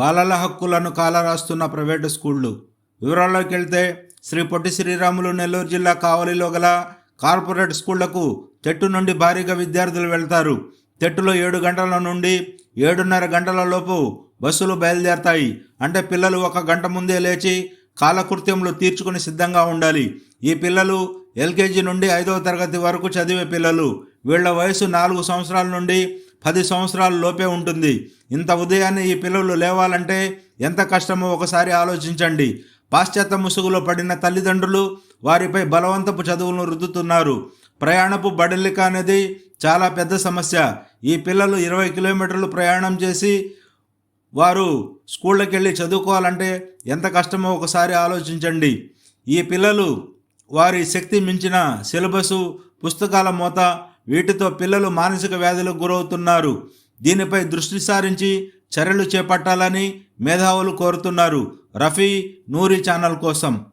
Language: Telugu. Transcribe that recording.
బాలల హక్కులను కాలరాస్తున్న ప్రైవేటు స్కూళ్ళు. వివరాల్లోకి వెళ్తే శ్రీ పొట్టి శ్రీరాములు నెల్లూరు జిల్లా కావలిలో గల కార్పొరేట్ స్కూళ్ళకు తెట్టు నుండి భారీగా విద్యార్థులు వెళ్తారు. తెట్టులో ఏడు గంటల నుండి ఏడున్నర గంటల లోపు బస్సులు బయలుదేరతాయి. అంటే పిల్లలు ఒక గంట ముందే లేచి కాలకృత్యంలో తీర్చుకుని సిద్ధంగా ఉండాలి. ఈ పిల్లలు ఎల్కేజీ నుండి ఐదవ తరగతి వరకు చదివే పిల్లలు. వీళ్ళ వయసు నాలుగు సంవత్సరాల నుండి పది సంవత్సరాల లోపే ఉంటుంది. ఇంత ఉదయాన్నే ఈ పిల్లలు లేవాలంటే ఎంత కష్టమో ఒకసారి ఆలోచించండి. పాశ్చాత్య ముసుగులో పడిన తల్లిదండ్రులు వారిపై బలవంతపు చదువులను రుద్దుతున్నారు. ప్రయాణపు బడలిక అనేది చాలా పెద్ద సమస్య. ఈ పిల్లలు ఇరవై కిలోమీటర్లు ప్రయాణం చేసి వారు స్కూళ్ళకి వెళ్ళి చదువుకోవాలంటే ఎంత కష్టమో ఒకసారి ఆలోచించండి. ఈ పిల్లలు వారి శక్తి మించిన సిలబసు పుస్తకాల మోత వీటితో పిల్లలు మానసిక వ్యాధులకు గురవుతున్నారు. దీనిపై దృష్టి సారించి చర్యలు చేపట్టాలని మేధావులు కోరుతున్నారు. రఫీ నూరి ఛానల్ కోసం.